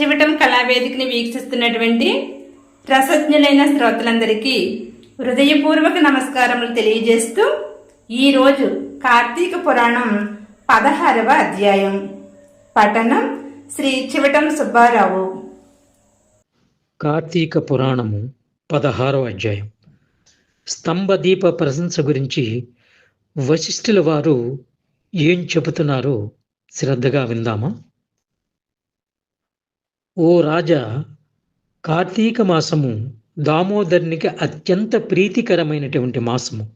చివటం కళావేదికని వీక్షిస్తున్నటువంటి రసజ్ఞులైన శ్రోతలందరికీ హృదయపూర్వక నమస్కారములు తెలియజేస్తూ ఈరోజు కార్తీక పురాణం పదహారవ అధ్యాయం. పఠనం శ్రీ చివటం సుబ్బారావు. కార్తీక పురాణము పదహారవ అధ్యాయం. స్తంభదీప ప్రశంస గురించి వశిష్ఠుల వారు ఏం చెబుతున్నారో శ్రద్ధగా విందామా? ఓ రాజా కార్తీక మాసము దామోదరునికి అత్యంత ప్రీతికరమైనటువంటి మాసము.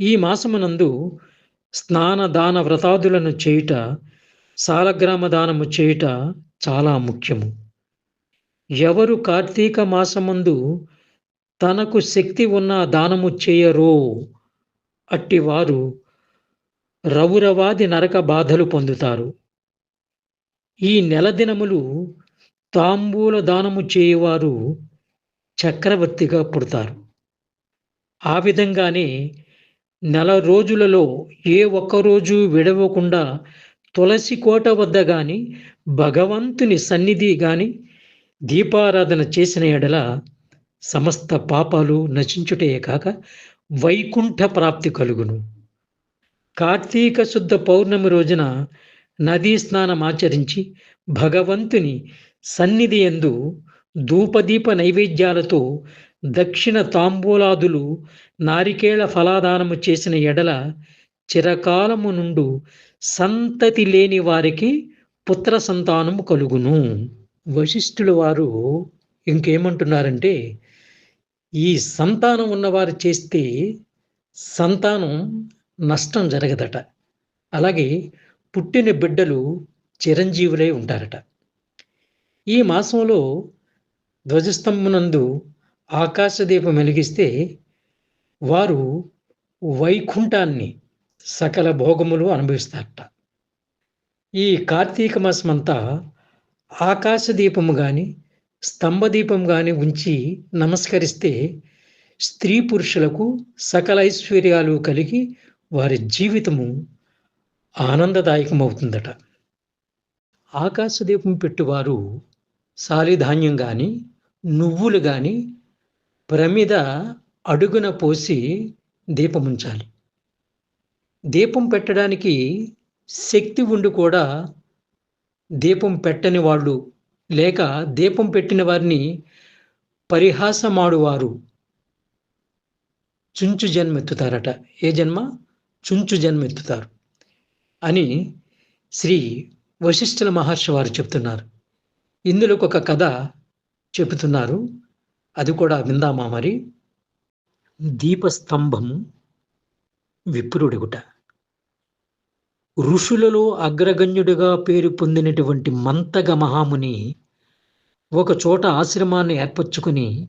ఈ మాసమునందు స్నాన దాన వ్రతాదులను చేయుట సాలగ్రామ దానము చేయుట చాలా ముఖ్యము. ఎవరు కార్తీక మాసమందు తనకు శక్తి ఉన్న దానము చేయరో అట్టివారు రవురవాది నరక బాధలు పొందుతారు. ఈ నెల దినములు తాంబూల దానము చేయవారు చక్రవర్తిగా పుడతారు. ఆ విధంగానే నెల రోజులలో ఏ ఒక్కరోజు విడవకుండా తులసి కోట వద్ద కానీ భగవంతుని సన్నిధి కానీ దీపారాధన చేసిన ఎడల సమస్త పాపాలు నశించుటే కాక వైకుంఠ ప్రాప్తి కలుగును. కార్తీక శుద్ధ పౌర్ణమి రోజున నదీ స్నానం ఆచరించి భగవంతుని సన్నిధి ఎందు ధూపదీప నైవేద్యాలతో దక్షిణ తాంబూలాదులు నారికేళ ఫలాదానము చేసిన ఎడల చిరకాలము నుండు సంతతి లేని వారికి పుత్ర సంతానము కలుగును. వశిష్ఠుల వారు ఇంకేమంటున్నారంటే ఈ సంతానం ఉన్నవారు చేస్తే సంతానం నష్టం జరగదట. అలాగే పుట్టిన బిడ్డలు చిరంజీవులై ఉంటారట. ఈ మాసంలో ధ్వజస్తంభనందు ఆకాశదీపం వెలిగిస్తే వారు వైకుంఠాన్ని సకల భోగములు అనుభవిస్తారట. ఈ కార్తీక మాసమంతా ఆకాశదీపము కానీ స్తంభదీపం కానీ ఉంచి నమస్కరిస్తే స్త్రీ పురుషులకు సకల ఐశ్వర్యాలు కలిగి వారి జీవితము ఆనందదాయకమవుతుందట. ఆకాశదీపం పెట్టువారు సాలిధాన్యం కానీ నువ్వులు కానీ ప్రమిద అడుగున పోసి దీపం ఉంచాలి దీపం పెట్టడానికి శక్తి ఉండి కూడా దీపం పెట్టని వాళ్ళు లేక దీపం పెట్టిన వారిని పరిహాసమాడువారు చుంచు జన్మెత్తుతారట. ఏ జన్మ? చుంచు జన్మెత్తుతారు అని శ్రీ వశిష్ఠుల మహర్షి వారు చెప్తున్నారు. ఇందులో ఒక కథ చెబుతున్నారు. అది కూడా విందామా మరి? దీపస్తంభము విప్రుడిగుట. ఋషులలో అగ్రగణ్యుడిగా పేరు పొందినటువంటి మంతగ మహాముని ఒక చోట ఆశ్రమాన్ని ఏర్పరచుకొని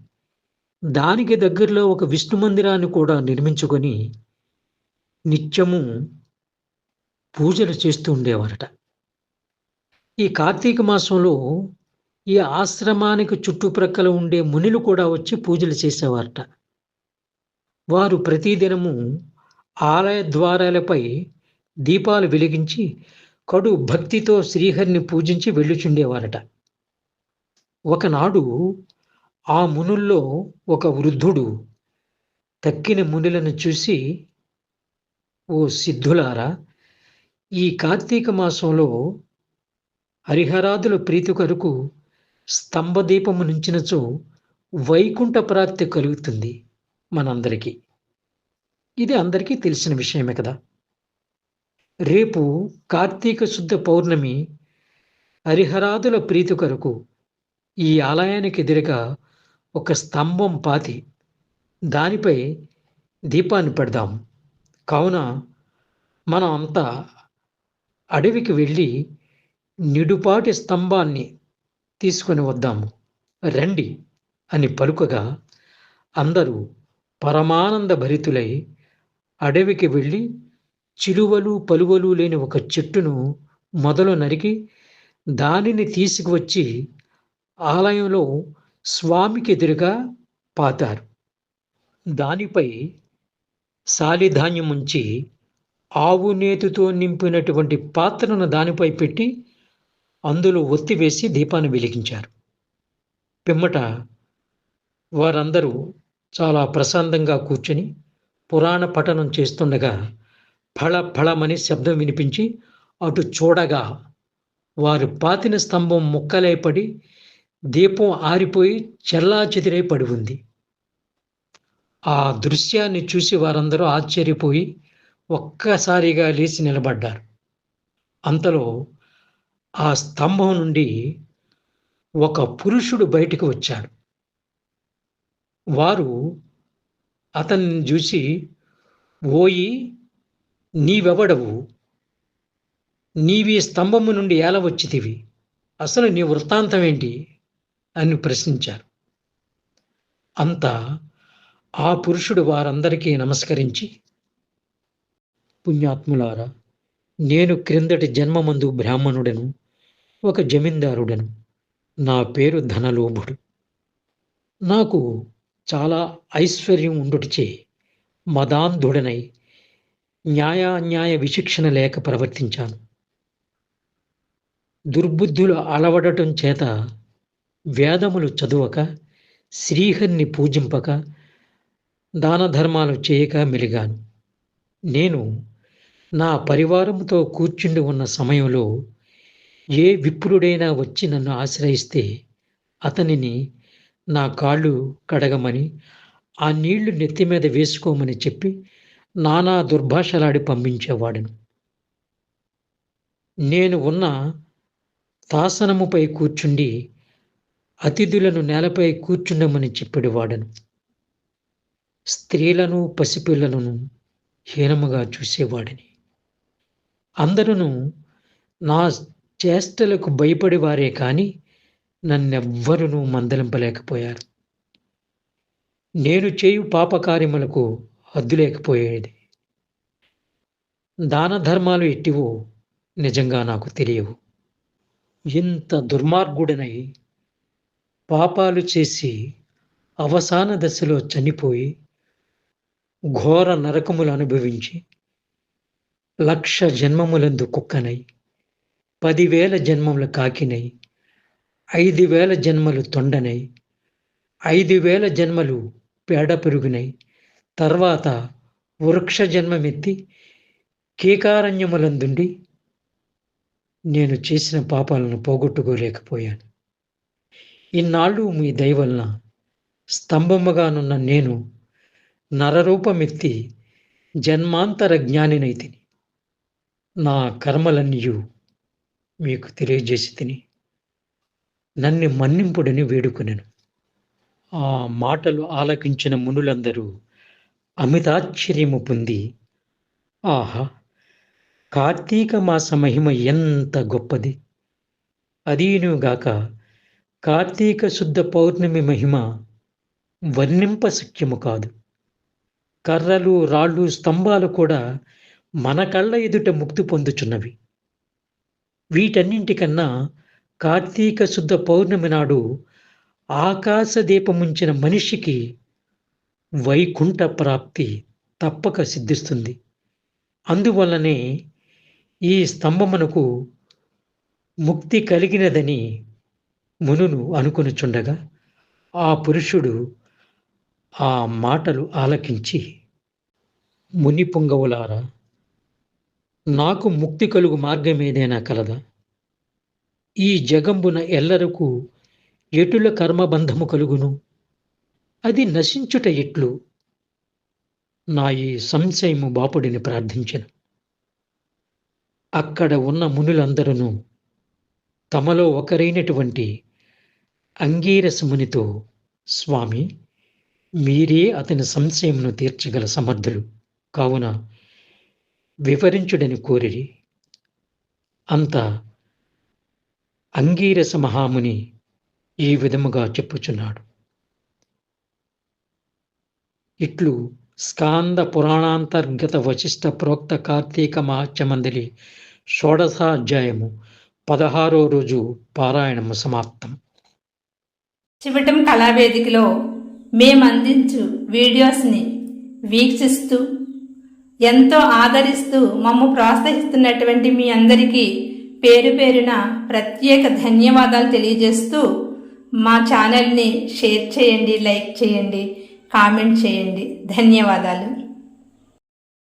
దానికి దగ్గరలో ఒక విష్ణు మందిరాన్ని కూడా నిర్మించుకొని నిత్యము పూజలు చేస్తూ ఉండేవారట. ఈ కార్తీక మాసంలో ఈ ఆశ్రమానికి చుట్టుప్రక్కల ఉండే మునులు కూడా వచ్చి పూజలు చేసేవారట. వారు ప్రతిదినము ఆలయ ద్వారాలపై దీపాలు వెలిగించి కడు భక్తితో శ్రీహరిని పూజించి వెళ్ళుచుండేవారట. ఒకనాడు ఆ మునుల్లో ఒక వృద్ధుడు తక్కిన మునులను చూసి ఓ సిద్ధులారా ఈ కార్తీక మాసంలో హరిహరాదుల ప్రీతి కొరకు స్తంభదీపము నుంచినచో వైకుంఠ ప్రాప్తి కలుగుతుంది మనందరికీ. ఇది అందరికీ తెలిసిన విషయమే కదా. రేపు కార్తీక శుద్ధ పౌర్ణమి హరిహరాదుల ప్రీతి కొరకు ఈ ఆలయానికి ఎదురుగా ఒక స్తంభం పాతి దానిపై దీపాన్ని పెడదాం. కావున మనం అంతా అడవికి వెళ్ళి నిడుపాటి స్తంభాన్ని తీసుకొని వద్దాము. రండి అని పలుకగా అందరూ పరమానంద భరితులై అడవికి వెళ్ళి చిలువలు పలువలు లేని ఒక చెట్టును మొదలు నరికి దానిని తీసుకువచ్చి ఆలయంలో స్వామికి ఎదురుగా పాతారు. దానిపై సాలిధాన్యం ఉంచి ఆవు నేతితో నింపినటువంటి పాత్రను దానిపై పెట్టి అందులో ఒత్తి వేసి దీపాన్ని వెలిగించారు. పిమ్మట వారందరూ చాలా ప్రశాంతంగా కూర్చొని పురాణ పఠనం చేస్తుండగా ఫళ ఫళమని శబ్దం వినిపించి అటు చూడగా వారు పాతిన స్తంభం ముక్కలై పడి దీపం ఆరిపోయి చెల్లా చెదిరై పడి ఉంది. ఆ దృశ్యాన్ని చూసి వారందరూ ఆశ్చర్యపోయి ఒక్కసారిగా లేచి నిలబడ్డారు. అంతలో ఆ స్తంభం నుండి ఒక పురుషుడు బయటికి వచ్చాడు. వారు అతన్ని చూసి ఓయి నీవెవడవు? నీవి స్తంభము నుండి ఎలా వచ్చితివి అసలు నీ వృత్తాంతం ఏంటి అని ప్రశ్నించారు. అంతా ఆ పురుషుడు వారందరికీ నమస్కరించి పుణ్యాత్ములారా నేను క్రిందటి జన్మమందు బ్రాహ్మణుడను. ఒక జమీందారుడను. నా పేరు ధనలోభుడు. నాకు చాలా ఐశ్వర్యం ఉండుటిచే మదాంధుడనై న్యాయాన్యాయ విశిక్షణ లేక ప్రవర్తించాను. దుర్బుద్ధులు అలవడటం చేత వేదములు చదువక శ్రీహరిని పూజింపక దాన ధర్మాలు చేయక మెలిగాను. నేను నా పరివారంతో కూర్చుండి ఉన్న సమయంలో ఏ విప్రుడైనా వచ్చి నన్ను ఆశ్రయిస్తే అతనిని నా కాళ్ళు కడగమని ఆ నీళ్ళు నెత్తి మీద వేసుకోమని చెప్పి నానా దుర్భాషలాడి పంపించేవాడను. నేను ఉన్న తాసనముపై కూర్చుండి అతిథులను నేలపై కూర్చుండమని చెప్పేవాడను. స్త్రీలను పసిపిల్లలను హీనముగా చూసేవాడిని. అందరూ నా చేష్టలకు భయపడేవారే కానీ నన్నెవ్వరునూ మందలింపలేకపోయారు. నేను చేయు పాపకార్యములకు హద్దు లేకపోయేది దాన ధర్మాలు ఎట్టివో నిజంగా నాకు తెలియవు. ఇంత దుర్మార్గుడనై పాపాలు చేసి అవసాన దశలో చనిపోయి ఘోర నరకములు అనుభవించి లక్ష జన్మములందు కుక్కనై పదివేల జన్మముల కాకినై ఐదు వేల జన్మలు తొండనై ఐదు వేల జన్మలు పేడ పెరుగునై తర్వాత వృక్ష జన్మమెత్తి కీకారణ్యములందుండి నేను చేసిన పాపాలను పోగొట్టుకోలేకపోయాను. ఇన్నాళ్ళు మీ దయవలన స్తంభముగానున్న నేను నరరూపమెత్తి జన్మాంతర జ్ఞానినైతిని నా కర్మలన్నీయు మీకు తెలియజేసి తిని నన్ను మన్నింపుడని వేడుకొనెను. ఆ మాటలు ఆలకించిన మునులందరూ అమితాశ్చర్యము పొంది ఆహా! కార్తీక మాస మహిమ ఎంత గొప్పది! అదీనుగాక కార్తీక శుద్ధ పౌర్ణమి మహిమ వర్ణింప శక్యము కాదు. కర్రలు రాళ్ళు స్తంభాలు కూడా మన కళ్ళ ఎదుట ముక్తి పొందుచున్నవి. వీటన్నింటికన్నా కార్తీక శుద్ధ పౌర్ణమి నాడు ఆకాశ దీపముంచిన మనిషికి వైకుంఠ ప్రాప్తి తప్పక సిద్ధిస్తుంది. అందువల్లనే ఈ స్తంభమునకు ముక్తి కలిగినదని మునులు అనుకొనుచుండగా ఆ పురుషుడు ఆ మాటలు ఆలకించి ముని పొంగవులారా నాకు ముక్తి కలుగు మార్గం ఏదైనా కలదా? ఈ జగంబున ఎల్లరకు ఎటుల కర్మబంధము కలుగును? అది నశించుట ఎట్లు? నా ఈ సంశయము బాపుడిని ప్రార్థించను. అక్కడ ఉన్న మునులందరూ తమలో ఒకరైనటువంటి అంగీరస మునితో స్వామి మీరే అతని సంశయమును తీర్చగల సమర్థులు. కావున వివరించుడని కోరిరి అంత అంగీరస మహాముని ఈ విధముగా చెప్పుచున్నాడు. ఇట్లు స్కాంద పురాణాంతర్గత వశిష్ట ప్రోక్త కార్తీక మహాత్యమందలి షోడశాధ్యాయము పదహారో రోజు పారాయణము సమాప్తం. చివటం కళావేదికలో మేము అందించు వీడియోస్ని వీక్షిస్తూ ఎంతో ఆదరిస్తూ మమ్ము ప్రోత్సహిస్తున్నటువంటి మీ అందరికీ పేరు పేరున ప్రత్యేక ధన్యవాదాలు తెలియజేస్తూ మా ఛానల్ని షేర్ చేయండి లైక్ చేయండి కామెంట్ చేయండి. ధన్యవాదాలు.